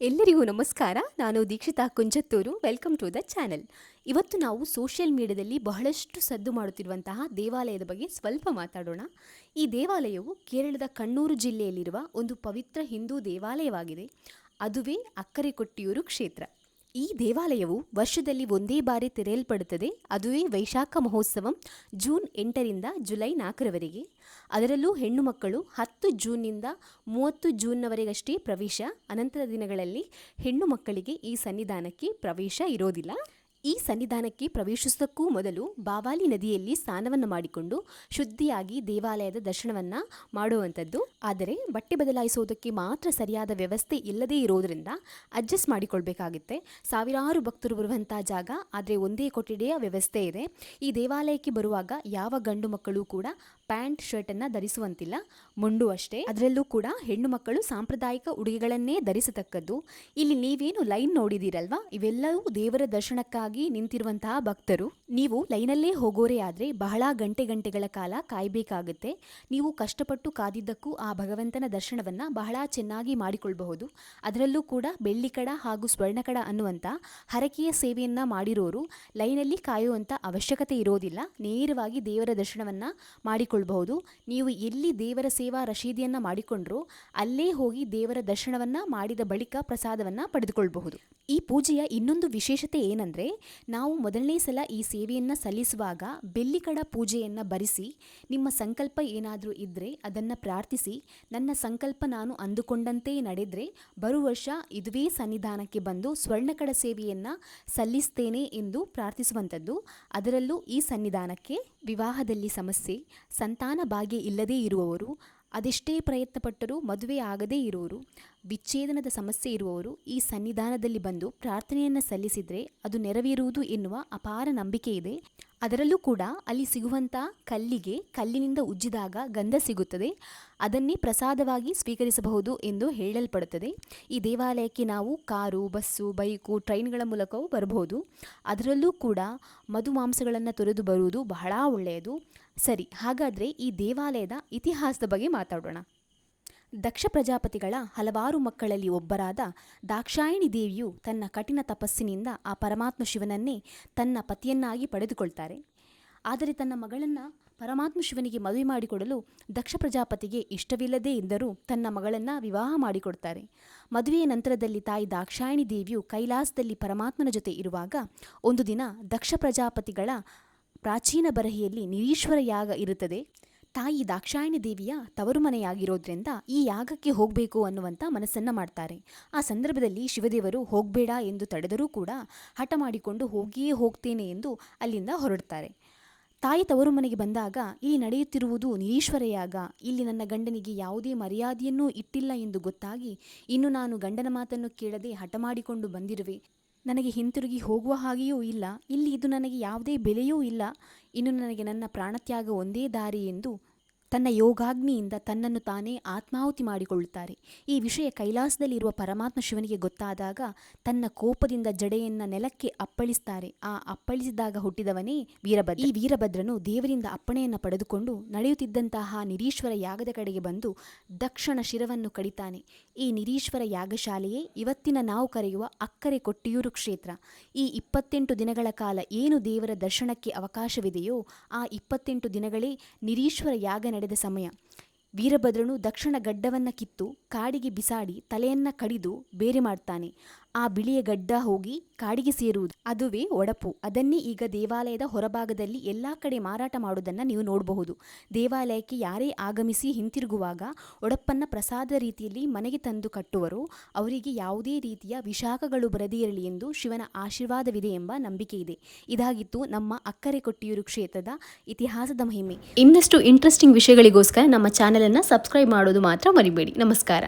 ಎಲ್ಲರಿಗೂ ನಮಸ್ಕಾರ. ನಾನು Deekshita Kunjathur. Welcome to the channel ಇವತ್ತು ನಾವು ಸೋಷಿಯಲ್ ಮೀಡಿಯಾದಲ್ಲಿ ಬಹಳಷ್ಟು ಸದ್ದು ಮಾಡುತ್ತಿರುವಂತಹ ದೇವಾಲಯದ ಬಗ್ಗೆ ಸ್ವಲ್ಪ ಮಾತಾಡೋಣ. ಈ ದೇವಾಲಯವು ಕೇರಳದ ಕಣ್ಣೂರು ಜಿಲ್ಲೆಯಲ್ಲಿರುವ ಒಂದು ಪವಿತ್ರ ಹಿಂದೂ ದೇವಾಲಯವಾಗಿದೆ. ಅದುವೇ ಅಕ್ಕರೆಕೊಟ್ಟಿಯೂರು ಕ್ಷೇತ್ರ. ಈ ದೇವಾಲಯವು ವರ್ಷದಲ್ಲಿ ಒಂದೇ ಬಾರಿ ತೆರೆಯಲ್ಪಡುತ್ತದೆ. ಅದುವೇ ವೈಶಾಖ ಮಹೋತ್ಸವಂ ಜೂನ್ ಎಂಟರಿಂದ ಜುಲೈ ನಾಲ್ಕರವರೆಗೆ. ಅದರಲ್ಲೂ ಹೆಣ್ಣು ಮಕ್ಕಳು ಹತ್ತು ಜೂನ್ನಿಂದ ಮೂವತ್ತು ಜೂನ್ನವರೆಗಷ್ಟೇ ಪ್ರವೇಶ. ಅನಂತರ ದಿನಗಳಲ್ಲಿ ಹೆಣ್ಣು ಮಕ್ಕಳಿಗೆ ಈ ಸನ್ನಿಧಾನಕ್ಕೆ ಪ್ರವೇಶ ಇರೋದಿಲ್ಲ. ಈ ಸನ್ನಿಧಾನಕ್ಕೆ ಪ್ರವೇಶಿಸುವುದಕ್ಕೂ ಮೊದಲು ಬಾವಾಲಿ ನದಿಯಲ್ಲಿ ಸ್ನಾನವನ್ನು ಮಾಡಿಕೊಂಡು ಶುದ್ಧಿಯಾಗಿ ದೇವಾಲಯದ ದರ್ಶನವನ್ನು ಮಾಡುವಂಥದ್ದು. ಆದರೆ ಬಟ್ಟೆ ಬದಲಾಯಿಸುವುದಕ್ಕೆ ಮಾತ್ರ ಸರಿಯಾದ ವ್ಯವಸ್ಥೆ ಇಲ್ಲದೇ ಇರೋದರಿಂದ ಅಡ್ಜಸ್ಟ್ ಮಾಡಿಕೊಳ್ಬೇಕಾಗುತ್ತೆ. ಸಾವಿರಾರು ಭಕ್ತರು ಬರುವಂಥ ಜಾಗ, ಆದರೆ ಒಂದೇ ಕೊಠಡಿಯ ವ್ಯವಸ್ಥೆ ಇದೆ. ಈ ದೇವಾಲಯಕ್ಕೆ ಬರುವಾಗ ಯಾವ ಗಂಡು ಮಕ್ಕಳು ಕೂಡ ಪ್ಯಾಂಟ್, ಶರ್ಟನ್ನು ಧರಿಸುವಂತಿಲ್ಲ. ಮುಂಡು ಅಷ್ಟೇ. ಅದರಲ್ಲೂ ಕೂಡ ಹೆಣ್ಣು ಮಕ್ಕಳು ಸಾಂಪ್ರದಾಯಿಕ ಉಡುಗೆಗಳನ್ನೇ ಧರಿಸತಕ್ಕದ್ದು. ಇಲ್ಲಿ ನೀವೇನು ಲೈನ್ ನೋಡಿದಿರಲ್ವಾ? ಇವೆಲ್ಲವೂ ದೇವರ ದರ್ಶನಕ್ಕಾಗಿ ನಿಂತಿರುವಂತಹ ಭಕ್ತರು, ನೀವು ಲೈನಲ್ಲೇ ಹೋಗೋರೇ ಆದರೆ ಬಹಳ ಗಂಟೆ ಗಂಟೆಗಳ ಕಾಲ ಕಾಯಬೇಕಾಗುತ್ತೆ. ನೀವು ಕಷ್ಟಪಟ್ಟು ಕಾದಿದ್ದಕ್ಕೂ ಆ ಭಗವಂತನ ದರ್ಶನವನ್ನ ಬಹಳ ಚೆನ್ನಾಗಿ ಮಾಡಿಕೊಳ್ಬಹುದು. ಅದರಲ್ಲೂ ಕೂಡ ಬೆಳ್ಳಿಕಡ ಹಾಗೂ ಸ್ವರ್ಣಕಡ ಅನ್ನುವಂಥ ಹರಕೆಯ ಸೇವೆಯನ್ನ ಮಾಡಿರೋರು ಲೈನಲ್ಲಿ ಕಾಯುವಂಥ ಅವಶ್ಯಕತೆ ಇರೋದಿಲ್ಲ. ನೇರವಾಗಿ ದೇವರ ದರ್ಶನವನ್ನ ಮಾಡಿಕೊಳ್ಬಹುದು. ನೀವು ಎಲ್ಲಿ ದೇವರ ಸೇವಾ ರಶೀದಿಯನ್ನು ಮಾಡಿಕೊಂಡ್ರೂ ಅಲ್ಲೇ ಹೋಗಿ ದೇವರ ದರ್ಶನವನ್ನ ಮಾಡಿದ ಬಳಿಕ ಪ್ರಸಾದವನ್ನ ಪಡೆದುಕೊಳ್ಳಬಹುದು ಈ ಪೂಜೆಯ ಇನ್ನೊಂದು ವಿಶೇಷತೆ ಏನಂದ್ರೆ ನಾವು ಮೊದಲನೇ ಸಲ ಈ ಸೇವೆಯನ್ನ ಸಲ್ಲಿಸುವಾಗ ಬೆಲ್ಲಿಕಡ ಪೂಜೆಯನ್ನ ಬರಿಸಿ, ನಿಮ್ಮ ಸಂಕಲ್ಪ ಏನಾದರೂ ಇದ್ದರೆ ಅದನ್ನ ಪ್ರಾರ್ಥಿಸಿ, ನನ್ನ ಸಂಕಲ್ಪ ನಾನು ಅಂದುಕೊಂಡಂತೆ ನಡೆದರೆ ಬರುವ ವರ್ಷ ಇದುವೇ ಸನ್ನಿಧಾನಕ್ಕೆ ಬಂದು ಸ್ವರ್ಣಕಡ ಸೇವೆಯನ್ನ ಸಲ್ಲಿಸ್ತೇನೆ ಎಂದು ಪ್ರಾರ್ಥಿಸುವಂಥದ್ದು. ಅದರಲ್ಲೂ ಈ ಸನ್ನಿಧಾನಕ್ಕೆ ವಿವಾಹದಲ್ಲಿ ಸಮಸ್ಯೆ, ಸಂತಾನ ಭಾಗ್ಯ ಇಲ್ಲದೇ ಇರುವವರು ಅದೆಷ್ಟೇ ಪ್ರಯತ್ನಪಟ್ಟರೂ ಮದುವೆ ಆಗದೇ ಇರುವವರು ವಿಚ್ಛೇದನದ ಸಮಸ್ಯೆ ಇರುವವರು ಈ ಸನ್ನಿಧಾನದಲ್ಲಿ ಬಂದು ಪ್ರಾರ್ಥನೆಯನ್ನು ಸಲ್ಲಿಸಿದರೆ ಅದು ನೆರವೇರುವುದು ಎನ್ನುವ ಅಪಾರ ನಂಬಿಕೆ ಇದೆ ಅದರಲ್ಲೂ ಕೂಡ ಅಲ್ಲಿ ಸಿಗುವಂಥ ಕಲ್ಲಿಗೆ ಕಲ್ಲಿನಿಂದ ಉಜ್ಜಿದಾಗ ಗಂಧ ಸಿಗುತ್ತದೆ. ಅದನ್ನೇ ಪ್ರಸಾದವಾಗಿ ಸ್ವೀಕರಿಸಬಹುದು ಎಂದು ಹೇಳಲ್ಪಡುತ್ತದೆ. ಈ ದೇವಾಲಯಕ್ಕೆ ನಾವು ಕಾರು, ಬಸ್ಸು, ಬೈಕು, ಟ್ರೈನ್ಗಳ ಮೂಲಕವೂ ಬರಬಹುದು. ಅದರಲ್ಲೂ ಕೂಡ ಮಧು ಮಾಂಸಗಳನ್ನು ತೊರೆದು ಬರುವುದು ಬಹಳ ಒಳ್ಳೆಯದು. ಸರಿ, ಹಾಗಾದರೆ ಈ ದೇವಾಲಯದ ಇತಿಹಾಸದ ಬಗ್ಗೆ ಮಾತಾಡೋಣ. ದಕ್ಷ ಪ್ರಜಾಪತಿಗಳ ಹಲವಾರು ಮಕ್ಕಳಲ್ಲಿ ಒಬ್ಬರಾದ ದಾಕ್ಷಾಯಿಣಿ ದೇವಿಯು ತನ್ನ ಕಠಿಣ ತಪಸ್ಸಿನಿಂದ ಆ ಪರಮಾತ್ಮ ಶಿವನನ್ನೇ ತನ್ನ ಪತಿಯನ್ನಾಗಿ ಪಡೆದುಕೊಳ್ತಾರೆ. ಆದರೆ ತನ್ನ ಮಗಳನ್ನು ಪರಮಾತ್ಮ ಶಿವನಿಗೆ ಮದುವೆ ಮಾಡಿಕೊಡಲು ದಕ್ಷ ಪ್ರಜಾಪತಿಗೆ ಇಷ್ಟವಿಲ್ಲದೇ ಇದ್ದರೂ ತನ್ನ ಮಗಳನ್ನು ವಿವಾಹ ಮಾಡಿಕೊಡ್ತಾರೆ. ಮದುವೆಯ ನಂತರದಲ್ಲಿ ತಾಯಿ ದಾಕ್ಷಾಯಿಣಿ ದೇವಿಯು ಕೈಲಾಸದಲ್ಲಿ ಪರಮಾತ್ಮನ ಜೊತೆ ಇರುವಾಗ ಒಂದು ದಿನ ದಕ್ಷ ಪ್ರಜಾಪತಿಗಳ ಪ್ರಾಚೀನ ಬರಹಿಯಲ್ಲಿ ನಿರೀಶ್ವರ ಯಾಗ ಇರುತ್ತದೆ. ತಾಯಿ ದಾಕ್ಷಾಯಣಿ ದೇವಿಯ ತವರು ಮನೆಯಾಗಿರೋದ್ರಿಂದ ಈ ಯಾಗಕ್ಕೆ ಹೋಗಬೇಕು ಅನ್ನುವಂಥ ಮನಸ್ಸನ್ನ ಮಾಡ್ತಾರೆ. ಆ ಸಂದರ್ಭದಲ್ಲಿ ಶಿವದೇವರು ಹೋಗಬೇಡ ಎಂದು ತಡೆದರೂ ಕೂಡ ಹಠ ಮಾಡಿಕೊಂಡು ಹೋಗಿಯೇ ಹೋಗ್ತೇನೆ ಎಂದು ಅಲ್ಲಿಂದ ಹೊರಡ್ತಾರೆ. ತಾಯಿ ತವರು ಮನೆಗೆ ಬಂದಾಗ ಇಲ್ಲಿ ನಡೆಯುತ್ತಿರುವುದು ನಿರೀಶ್ವರ ಯಾಗ. ಇಲ್ಲಿ ನನ್ನ ಗಂಡನಿಗೆ ಯಾವುದೇ ಮರ್ಯಾದೆಯನ್ನೂ ಇಟ್ಟಿಲ್ಲ ಎಂದು ಗೊತ್ತಾಗಿ ಇನ್ನು ನಾನು ಗಂಡನ ಮಾತನ್ನು ಕೇಳದೆ ಹಠ ಮಾಡಿಕೊಂಡು ಬಂದಿರುವೆ. ನನಗೆ ಹಿಂತಿರುಗಿ ಹೋಗುವ ಹಾಗೆಯೂ ಇಲ್ಲ. ಇಲ್ಲಿ ಇದು ನನಗೆ ಯಾವುದೇ ಬೆಲೆಯೂ ಇಲ್ಲ. ಇನ್ನು ನನಗೆ ನನ್ನ ಪ್ರಾಣತ್ಯಾಗ ಒಂದೇ ದಾರಿ ಎಂದು ತನ್ನ ಯೋಗಾಗ್ನಿಯಿಂದ ತನ್ನನ್ನು ತಾನೇ ಆತ್ಮಾಹುತಿ ಮಾಡಿಕೊಳ್ಳುತ್ತಾರೆ. ಈ ವಿಷಯ ಕೈಲಾಸದಲ್ಲಿರುವ ಪರಮಾತ್ಮ ಶಿವನಿಗೆ ಗೊತ್ತಾದಾಗ ತನ್ನ ಕೋಪದಿಂದ ಜಡೆಯನ್ನ ನೆಲಕ್ಕೆ ಅಪ್ಪಳಿಸ್ತಾರೆ. ಆ ಅಪ್ಪಳಿಸಿದಾಗ ಹುಟ್ಟಿದವನೇ ವೀರಭದ್ರ. ಈ ವೀರಭದ್ರನು ದೇವರಿಂದ ಅಪ್ಪಣೆಯನ್ನು ಪಡೆದುಕೊಂಡು ನಡೆಯುತ್ತಿದ್ದಂತಹ ನಿರೀಶ್ವರ ಯಾಗದ ಕಡೆಗೆ ಬಂದು ದಕ್ಷಣ ಶಿರವನ್ನು ಕಡಿತಾನೆ. ಈ ನಿರೀಶ್ವರ ಯಾಗಶಾಲೆಯೇ ಇವತ್ತಿನ ನಾವು ಕರೆಯುವ ಅಕ್ಕರೆ ಕೊಟ್ಟಿಯೂರು ಕ್ಷೇತ್ರ. ಈ ಇಪ್ಪತ್ತೆಂಟು ದಿನಗಳ ಕಾಲ ಏನು ದೇವರ ದರ್ಶನಕ್ಕೆ ಅವಕಾಶವಿದೆಯೋ ಆ ಇಪ್ಪತ್ತೆಂಟು ದಿನಗಳೇ ನಿರೀಶ್ವರ ಯಾಗ ನಡೆದ ಸಮಯ. ವೀರಭದ್ರನು ದಕ್ಷಿಣ ಗಡ್ಡವನ್ನ ಕಿತ್ತು ಕಾಡಿಗೆ ಬಿಸಾಡಿ ತಲೆಯನ್ನ ಕಡಿದು ಬೇರೆ ಮಾಡ್ತಾನೆ. ಆ ಬಿಳಿಯ ಗಡ್ಡ ಹೋಗಿ ಕಾಡಿಗೆ ಸೇರುವುದು. ಅದುವೇ ಒಡಪು. ಅದನ್ನೇ ಈಗ ದೇವಾಲಯದ ಹೊರಭಾಗದಲ್ಲಿ ಎಲ್ಲ ಕಡೆ ಮಾರಾಟ ಮಾಡುವುದನ್ನು ನೀವು ನೋಡಬಹುದು. ದೇವಾಲಯಕ್ಕೆ ಯಾರೇ ಆಗಮಿಸಿ ಹಿಂತಿರುಗುವಾಗ ಒಡಪನ್ನು ಪ್ರಸಾದ ರೀತಿಯಲ್ಲಿ ಮನೆಗೆ ತಂದು ಕಟ್ಟುವರು. ಅವರಿಗೆ ಯಾವುದೇ ರೀತಿಯ ವಿಶಾಖಗಳು ಬರದೇ ಇರಲಿ ಎಂದು ಶಿವನ ಆಶೀರ್ವಾದವಿದೆ ಎಂಬ ನಂಬಿಕೆ ಇದೆ. ಇದಾಗಿತ್ತು ನಮ್ಮ ಅಕ್ಕರೆ ಕೊಟ್ಟಿಯೂರು ಕ್ಷೇತ್ರದ ಇತಿಹಾಸದ ಮಹಿಮೆ. ಇನ್ನಷ್ಟು ಇಂಟ್ರೆಸ್ಟಿಂಗ್ ವಿಷಯಗಳಿಗೋಸ್ಕರ ನಮ್ಮ ಚಾನೆಲನ್ನು ಸಬ್ಸ್ಕ್ರೈಬ್ ಮಾಡೋದು ಮಾತ್ರ ಮರಿಬೇಡಿ. ನಮಸ್ಕಾರ.